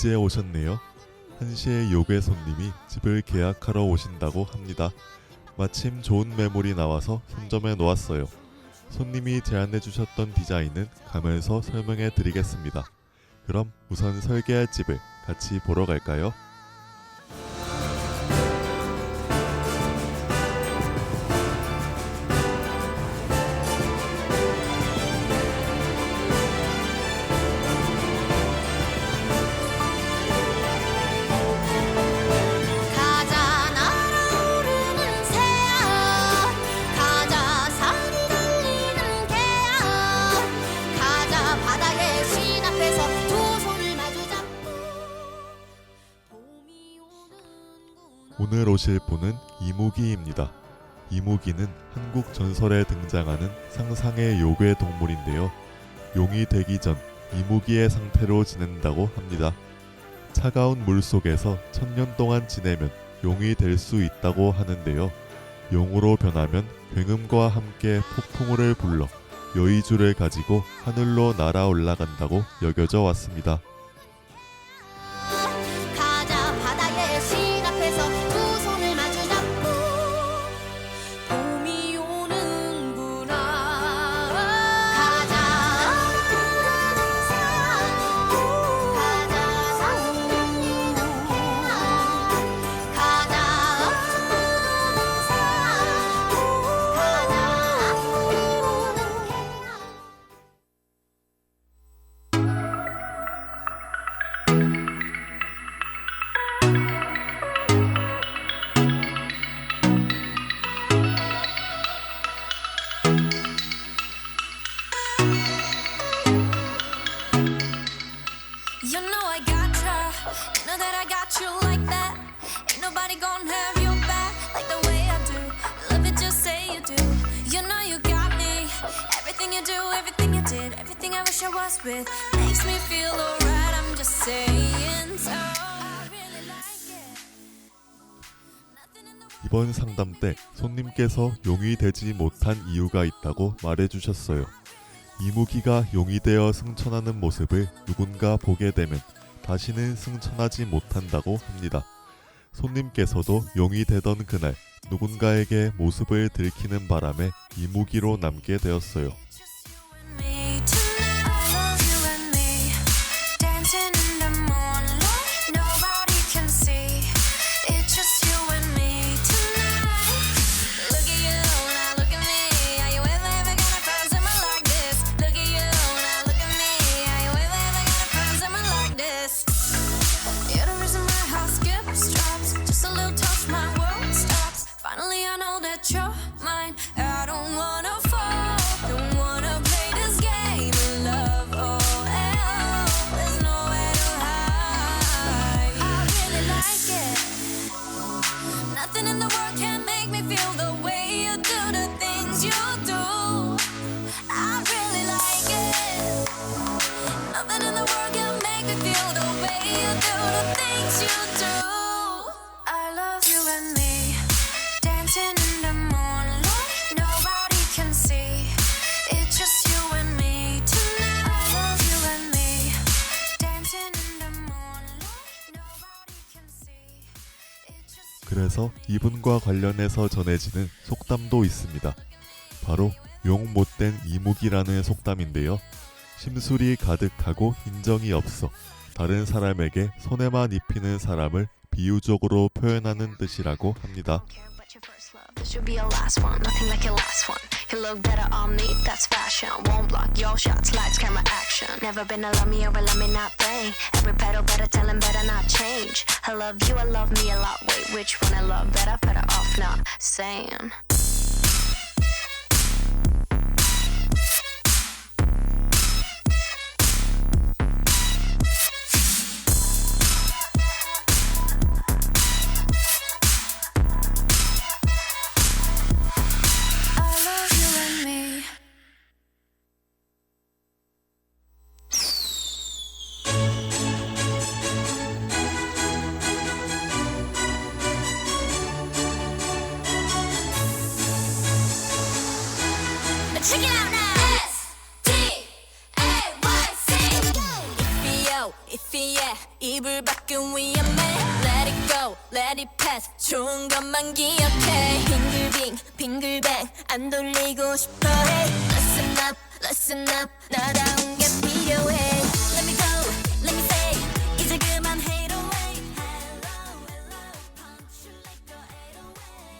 이제 오셨네요. 한시의 요괴 손님이 집을 계약하러 오신다고 합니다. 마침 좋은 매물이 나와서 선점해 놓았어요. 손님이 제안해 주셨던 디자인은 가면서 설명해 드리겠습니다. 그럼 우선 설계할 집을 같이 보러 갈까요? 오늘 오실 분은 이무기입니다. 이무기는 한국 전설에 등장하는 상상의 요괴 동물인데요. 용이 되기 전 이무기의 상태로 지낸다고 합니다. 차가운 물 속에서 천년 동안 지내면 용이 될 수 있다고 하는데요. 용으로 변하면 굉음과 함께 폭풍우를 불러 여의주를 가지고 하늘로 날아 올라간다고 여겨져 왔습니다. Was with makes me feel alright. I'm just saying so. 이번 상담 때 손님께서 용이 되지 못한 이유가 있다고 말해주셨어요. 이무기가 용이 되어 승천하는 모습을 누군가 보게 되면 다시는 승천하지 못한다고 합니다. 손님께서도 용이 되던 그날 누군가에게 모습을 들키는 바람에 이무기로 남게 되었어요. 그래서 이분과 관련해서 전해지는 속담도 있습니다. 바로 용 못된 이무기라는 속담인데요. 심술이 가득하고 인정이 없어 다른 사람에게 손해만 입히는 사람을 비유적으로 표현하는 뜻이라고 합니다. You look better on me, that's fashion. Won't block your shots, lights, camera, action. Never been a love me or a love me not thing. Every pedal better tell him better not change. I love you, I love me a lot. Wait, which one I love better? Better off not saying. 입을 바꾼 위험해 Let it go, let it pass 좋은 것만 기억해 빙글빙, 빙글뱅 안 돌리고 싶어 해 Listen up, listen up 나다운 게 필요해 Let me go, let me say 이제 그만 hate away Hello, hello Punch like a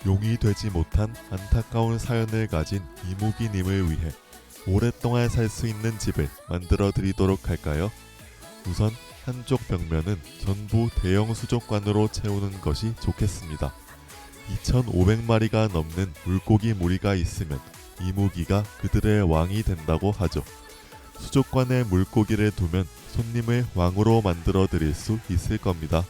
808 용이 되지 못한 안타까운 사연을 가진 이무기님을 위해 오랫동안 살 수 있는 집을 만들어 드리도록 할까요? 우선 한쪽 벽면은 전부 대형 수족관으로 채우는 것이 좋겠습니다. 2,500마리가 넘는 물고기 무리가 있으면 이무기가 그들의 왕이 된다고 하죠. 수족관에 물고기를 두면 손님을 왕으로 만들어 드릴 수 있을 겁니다.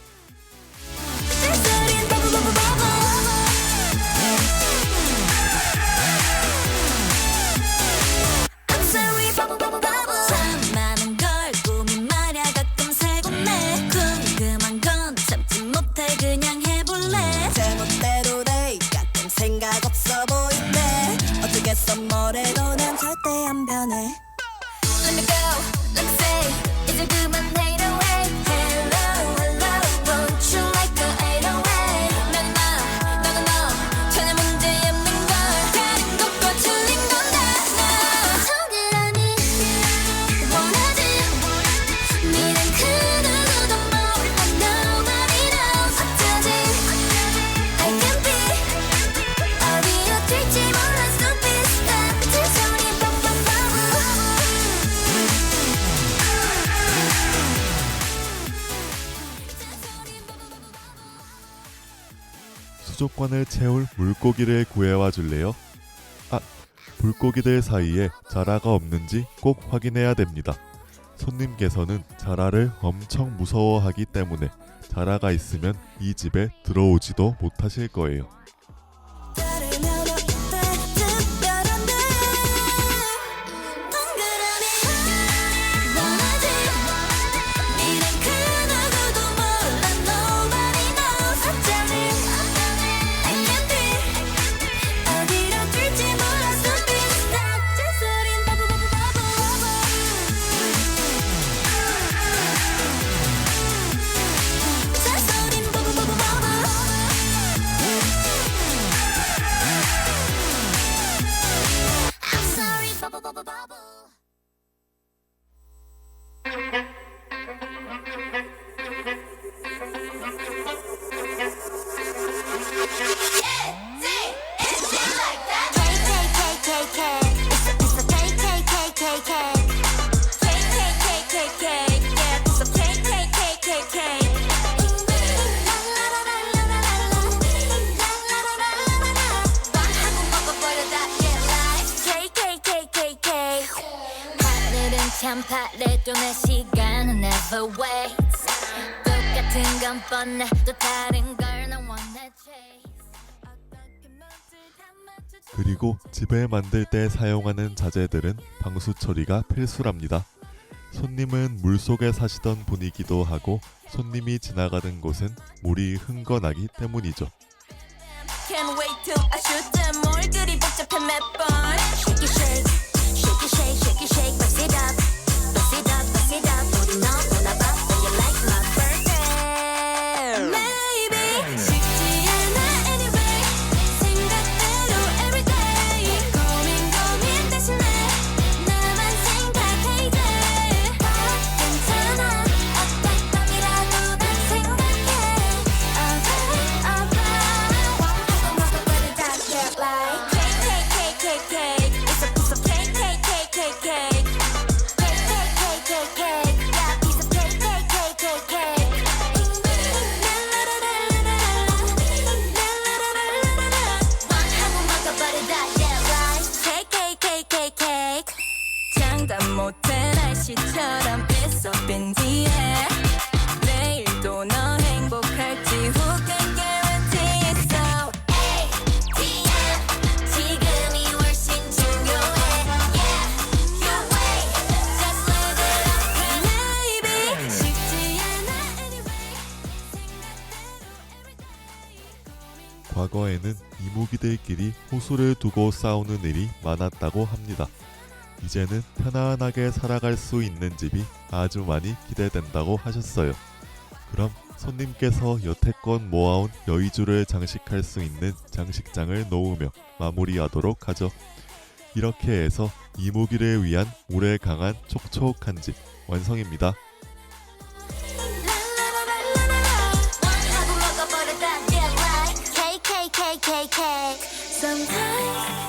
수족관을 채울 물고기를 구해와 줄래요? 아, 물고기들 사이에 자라가 없는지 꼭 확인해야 됩니다. 손님께서는 자라를 엄청 무서워하기 때문에 자라가 있으면 이 집에 들어오지도 못하실 거예요. 참 바래도 내 시간은 never waits. 똑같은 건 뻔해 또 다른 걸 난 원해 chase. 어떻게 멋을 담아주지 그리고 집을 만들 때 사용하는 자재들은 방수 처리가 필수랍니다. 손님은 물 속에 사시던 분이기도 하고 손님이 지나가는 곳은 물이 흥건하기 때문이죠. Can't wait till I shoot them 뭘 그리 복잡해 몇번. Shake it shake. Shake it shake shake it shake. Bust it up Bust it up bust it up 우리 너무나 바빠 You like my birthday 과거에는 이무기들끼리 호수를 두고 싸우는 일이 많았다고 합니다. 이제는 편안하게 살아갈 수 있는 집이 아주 많이 기대된다고 하셨어요. 그럼 손님께서 여태껏 모아온 여의주를 장식할 수 있는 장식장을 놓으며 마무리하도록 하죠. 이렇게 해서 이무기를 위한 오래 강한 촉촉한 집 완성입니다. Sometimes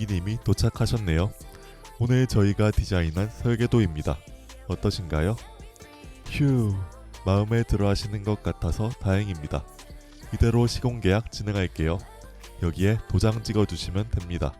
이무기님이 도착하셨네요. 오늘 저희가 디자인한 설계도입니다. 어떠신가요? 휴, 마음에 들어 하시는 것 같아서 다행입니다. 이대로 시공계약 진행할게요. 여기에 도장 찍어 주시면 됩니다.